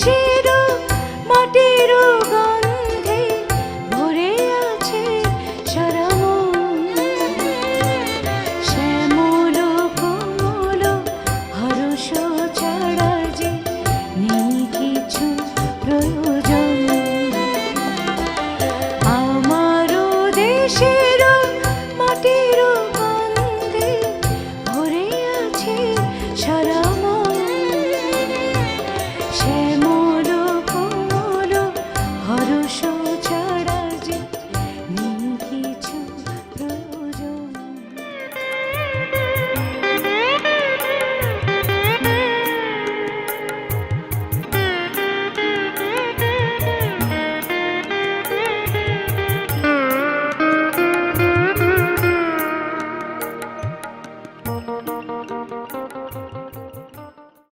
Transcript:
দেশের মাটির গন্ধে ভরে আছে সরম শ্যামল, কমল হরস ছাড়া যে নেই কিছু প্রয়োজন আমার দেশের মাটির গন্ধে ভরে আছে সরম share.